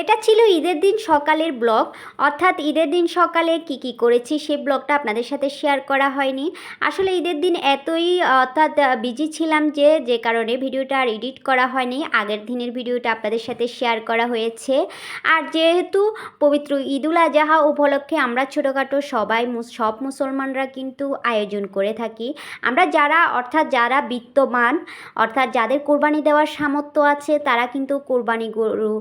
এটা ছিল ঈদের দিন সকালের ব্লগ। অর্থাৎ ঈদের দিন সকালে কি কি করেছি সেই ব্লগটা আপনাদের সাথে শেয়ার করা হয়নি। আসলে ঈদের দিন এতই, অর্থাৎ বিজি ছিলাম যে যে কারণে ভিডিওটা আর এডিট করা হয়নি। আগের দিনের ভিডিওটা আপনাদের সাথে শেয়ার করা হয়েছে। আর যেহেতু পবিত্র ঈদুল আজহা উপলক্ষে আমরা ছোটোখাটো সবাই সব মুসলমানরা কিন্তু আয়োজন করে থাকি। আমরা যারা, অর্থাৎ যারা বিত্তমান অর্থাৎ যাদের কোরবানি দেওয়ার সামর্থ্য আছে, তারা কিন্তু কোরবানি গরু,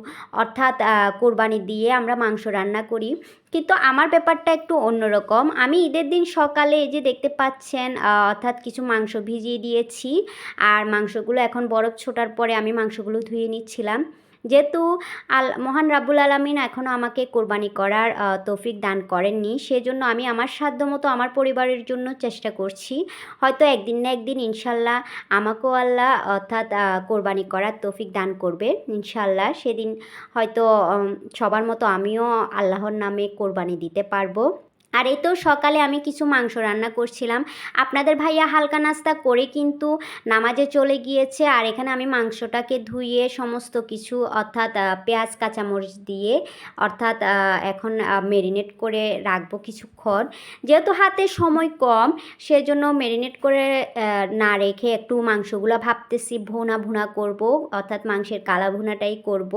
অর্থাৎ কোরবানি দিয়ে আমরা মাংস রান্না করি। কিন্তু আমার ব্যাপারটা একটু অন্যরকম। আমি ঈদের দিন সকালে এই যে দেখতে পাচ্ছেন অর্থাৎ কিছু মাংস ভিজিয়ে দিয়েছি। আর মাংসগুলো এখন বরফ ছোটার পরে আমি মাংসগুলো ধুয়ে নিচ্ছিলাম। যেহেতু আল, মহান রাব্বুল আলমিন এখনও আমাকে কোরবানি করার তৌফিক দান করেননি, সেজন্য আমি আমার সাধ্য মতো আমার পরিবারের জন্য চেষ্টা করছি। হয়তো একদিন না একদিন ইনশাল্লাহ আমাকেও আল্লাহ অর্থাৎ কোরবানি করার তৌফিক দান করবে, ইনশাল্লাহ। সেদিন হয়তো সবার মতো আমিও আল্লাহর নামে কোরবানি দিতে পারব। আর এই তো সকালে আমি কিছু মাংস রান্না করছিলাম। আপনাদের ভাইয়া হালকা নাস্তা করে কিন্তু নামাজে চলে গিয়েছে আর এখানে আমি মাংসটাকে ধুয়ে সমস্ত কিছু অর্থাৎ পেঁয়াজ, কাঁচামরিচ দিয়ে অর্থাৎ এখন মেরিনেট করে রাখব কিছুক্ষণ। যেহেতু হাতে সময় কম, সেজন্য মেরিনেট করে না রেখে একটু মাংসগুলো ভাবতেছি, ভুনা ভুনা করব, অর্থাৎ মাংসের কালা ভুনাটাই করব।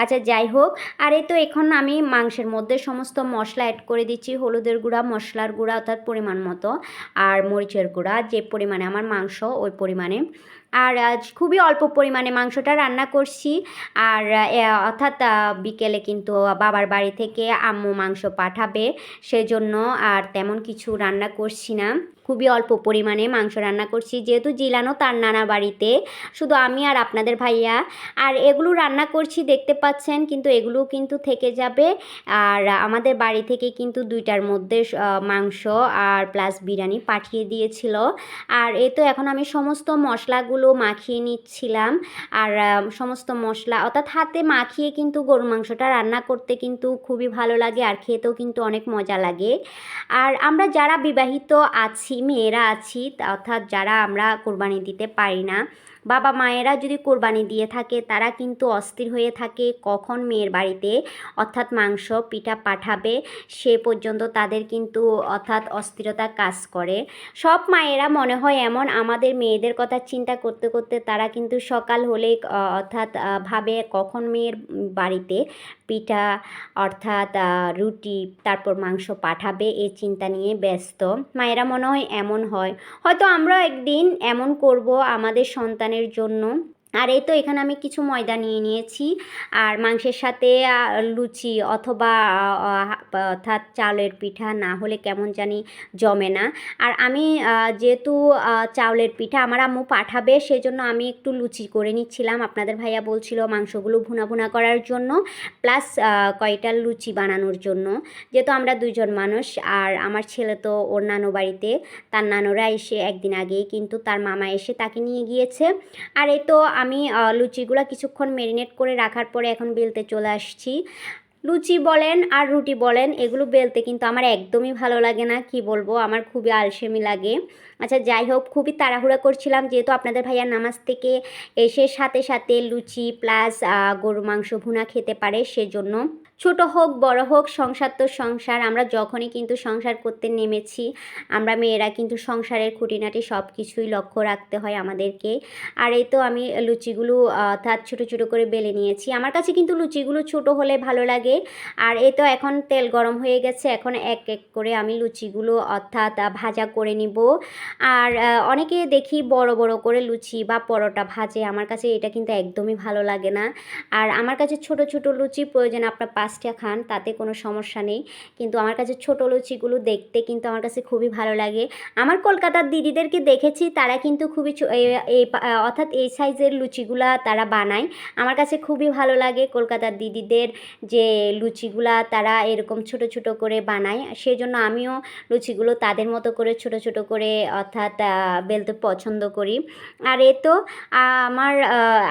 আচ্ছা যাই হোক, আর এই তো এখন আমি মাংসের মধ্যে সমস্ত মশলা অ্যাড করে দিচ্ছি, হলুদের গুঁড়া, মশলার গুঁড়া অর্থাৎ পরিমাণ মতো, আর মরিচের গুঁড়া, যে পরিমাণে আমার মাংস, ওই পরিমাণে আর আজ খুবই অল্প পরিমাণে মাংসটা রান্না করছি। আর অর্থাৎ বিকেলে কিন্তু বাবার বাড়ি থেকে আম্মু মাংস পাঠাবে, সেজন্য আর তেমন কিছু রান্না করছি না। খুবই অল্প পরিমাণে মাংস রান্না করছি, যেহেতু জিলানো তার নানা বাড়িতে। শুধু আমি আর আপনাদের ভাইয়া। আর এগুলো রান্না করছি, দেখতে পাচ্ছেন, কিন্তু এগুলো কিন্তু থেকে যাবে। আর, আমাদের বাড়ি থেকে কিন্তু দুইটার মধ্যে মাংস আর প্লাস বিরিয়ানি পাঠিয়ে দিয়েছিল। আর এ তো এখন আমি সমস্ত মশলাগুলো মাখিয়ে নিচ্ছিলাম। আর সমস্ত মশলা অর্থাৎ হাতে মাখিয়ে কিন্তু গরু মাংসটা রান্না করতে কিন্তু খুবই ভালো লাগে আর খেতেও কিন্তু অনেক মজা লাগে। আর আমরা যারা বিবাহিত আছি, মেয়েরা আছি, অর্থাৎ যারা আমরা কোরবানি দিতে পারি না বাবা মায়েরা যদি কোরবানি দিয়ে থাকে, তারা কিন্তু অস্থির হয়ে থাকে। কখন মেয়ের বাড়িতে অর্থাৎ মাংস, পিঠা পাঠাবে, সে পর্যন্ত তাদের কিন্তু অর্থাৎ অস্থিরতা কাজ করে। সব মায়েরা মনে হয় এমন, আমাদের মেয়েদের কথা চিন্তা করতে করতে তারা কিন্তু সকাল হলে অর্থাৎ ভাবে কখন মেয়ের বাড়িতে পিঠা, অর্থাৎ রুটি, তারপর মাংস পাঠাবে এই চিন্তা নিয়ে ব্যস্ত। মায়েরা মনে হয় এমন হয়। হয়তো আমরা একদিন এমন করব, আমাদের সন্তানের জন্য আর এই তো এখানে আমি কিছু ময়দা নিয়ে নিয়েছি। আর মাংসের সাথে লুচি অথবা অর্থাৎ চালের পিঠা না হলে কেমন জানি জমে না। আর আমি যেহেতু চাউলের পিঠা আমার আম্মু পাঠাবে সেজন্য আমি একটু লুচি করে নিচ্ছিলাম। আপনাদের ভাইয়া বলছিল মাংসগুলো ভুনা ভুনা করার জন্য, প্লাস কয়টা লুচি বানানোর জন্য। যেহেতু আমরা দুইজন মানুষ, আর আমার ছেলে তো ওর নানু বাড়িতে, তার নানুরা এসে একদিন আগেই কিন্তু তার মামা এসে তাকে নিয়ে গিয়েছে। আর এই তো আমি লুচিগুলো কিছুক্ষণ মেরিনেট করে রাখার পরে এখন বেলতে চলে আসছি। লুচি বলেন আর রুটি বলেন, এগুলো বেলতে কিন্তু আমার একদমই ভালো লাগে না, কি বলব? আমার খুবই আলসেমি লাগে। আচ্ছা যাই হোক, খুবই তাড়াহুড়া করছিলাম যেহেতু আপনাদের ভাইয়া নামাজ থেকে এসে সাথে সাথে লুচি প্লাস গরু মাংস ভুনা খেতে পারে সেজন্য। ছোট হোক, বড় হোক, সংসার তো সংসার, আমরা যখনই কিন্তু সংসার করতে নেমেছি, আমরা মেয়েরা কিন্তু সংসারের খুঁটিনাটি সব কিছুই লক্ষ্য রাখতে হয় আমাদেরকে। আর এই তো আমি লুচিগুলো অর্থাৎ ছোটো ছোটো করে বেলে নিয়েছি। আমার কাছে কিন্তু লুচিগুলো ছোট হলে ভালো লাগে। আর এই তো এখন তেল গরম হয়ে গেছে, এখন এক এক করে আমি লুচিগুলো, অর্থাৎ ভাজা করে নিব। আর অনেকে দেখি বড় বড় করে লুচি বা পরোটা ভাজে। আমার কাছে এটা কিন্তু একদমই ভালো লাগে না। আর আমার কাছে ছোট ছোট লুচি প্রয়োজন, আপনার পাঁচটা খান, তাতে কোনো সমস্যা নেই। কিন্তু আমার কাছে ছোট লুচিগুলো দেখতে কিন্তু আমার কাছে খুবই ভালো লাগে। আমার কলকাতার দিদিদেরকে দেখেছি, তারা কিন্তু খুবই এই- অর্থাৎ এই সাইজের লুচিগুলা তারা বানায়। আমার কাছে খুবই ভালো লাগে কলকাতার দিদিদের যে লুচিগুলা তারা এরকম ছোট ছোট করে বানায়। সেজন্য আমিও লুচিগুলো তাদের মতো করে ছোট ছোট করে অর্থাৎ বেলতে পছন্দ করি। আর এ তো আমার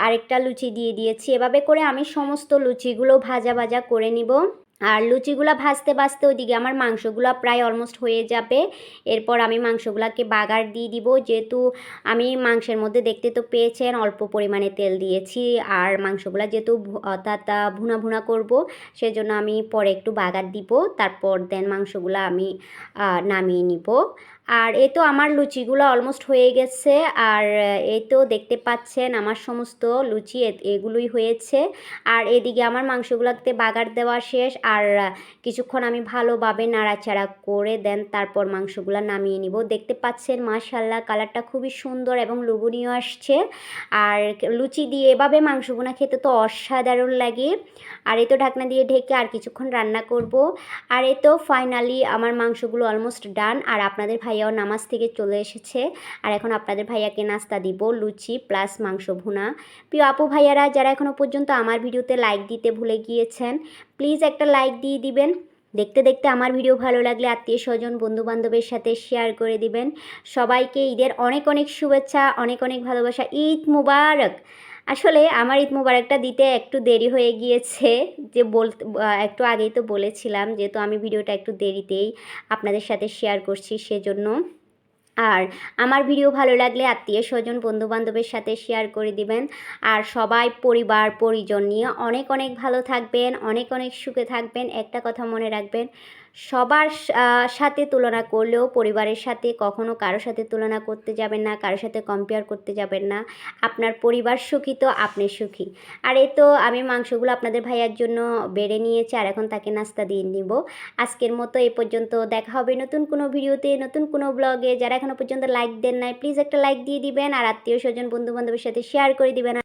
আরেকটা লুচি দিয়ে দিয়েছি। এভাবে করে আমি সমস্ত লুচিগুলো ভাজা ভাজা করে নিব। আর লুচিগুলা ভাজতে ভাজতে ওইদিকে আমার মাংসগুলো প্রায় অলমোস্ট হয়ে যাবে। এরপর আমি মাংসগুলোকে বাগার দিয়ে দিব। যেহেতু আমি মাংসের মধ্যে দেখতে তো পেয়েছেন, অল্প পরিমাণে তেল দিয়েছি। আর মাংসগুলো যেহেতু অর্থাৎ ভুনা ভুনা করব, সেজন্য আমি পরে একটু বাগার দিব। তারপর দেন মাংসগুলো আমি নামিয়ে নিব। আর এ তো আমার লুচিগুলো অলমোস্ট হয়ে গেছে, আর এই তো দেখতে পাচ্ছেন আমার সমস্ত লুচি এ- এগুলোই হয়েছে। আর এদিকে আমার মাংসগুলোতে বাগার দেওয়া শেষ, আর কিছুক্ষণ আমি ভালোভাবে নাড়াচাড়া করে দেন, তারপর মাংসগুলো নামিয়ে নিব। দেখতে পাচ্ছেন মাশাল্লাহ কালারটা খুবই সুন্দর এবং লোভনীয় আসছে। আর লুচি দিয়ে এভাবে মাংস বোনা খেতে তো অসাধারণ লাগে। আর এই তো ঢাকনা দিয়ে ঢেকে আর কিছুক্ষণ রান্না করব। আর এই তো ফাইনালি আমার মাংসগুলো অলমোস্ট ডান আর আপনাদের ভাইয়াও নামাজ থেকে চলে এসেছে। আর এখন আপনাদের ভাইয়াকে নাস্তা দিব, লুচি প্লাস মাংস ভুনা। প্রিয় আপু ভাইয়ারা, যারা এখনও পর্যন্ত আমার ভিডিওতে লাইক দিতে ভুলে গিয়েছেন প্লিজ একটা লাইক দিয়ে দিবেন। দেখতে দেখতে আমার ভিডিও ভালো লাগলে আত্মীয় স্বজন বন্ধু বান্ধবের সাথে শেয়ার করে দিবেন। সবাইকে ঈদের অনেক অনেক শুভেচ্ছা, অনেক অনেক ভালোবাসা। ঈদ মুবারক! আসলে আমার ঈদ মুবারকটা দিতে একটু দেরি হয়ে গিয়েছে, যে বল একটু আগেই তো বলেছিলাম যেহেতু আমি ভিডিওটা একটু দেরিতেই আপনাদের সাথে শেয়ার করছি সেজন্য। আর আমার ভিডিও ভালো লাগলে আত্মীয় স্বজন বন্ধু বান্ধবের সাথে শেয়ার করে দিবেন। আর সবাই, পরিবার, পরিজন নিয়ে অনেক অনেক ভালো থাকবেন, অনেক অনেক সুখে থাকবেন। একটা কথা মনে রাখবেন, সবার সাথে তুলনা করলেও পরিবারের সাথে কখনো কারোর সাথে তুলনা করতে যাবেন না কারোর সাথে কম্পেয়ার করতে যাবেন না। আপনার পরিবার সুখী তো আপনি সুখী। আর এ তো আমি মাংসগুলো আপনাদের ভাইয়ার জন্য বেড়ে নিয়েছি, আর এখন তাকে নাস্তা দিয়ে নিব। আজকের মতো এ পর্যন্ত দেখা হবে নতুন কোনো ভিডিওতে, নতুন কোনো ব্লগে যারা এখনও পর্যন্ত লাইক দেন নাই প্লিজ একটা লাইক দিয়ে দিবেন আর আত্মীয় স্বজন, বন্ধুবান্ধবের সাথে শেয়ার করে দিবেন।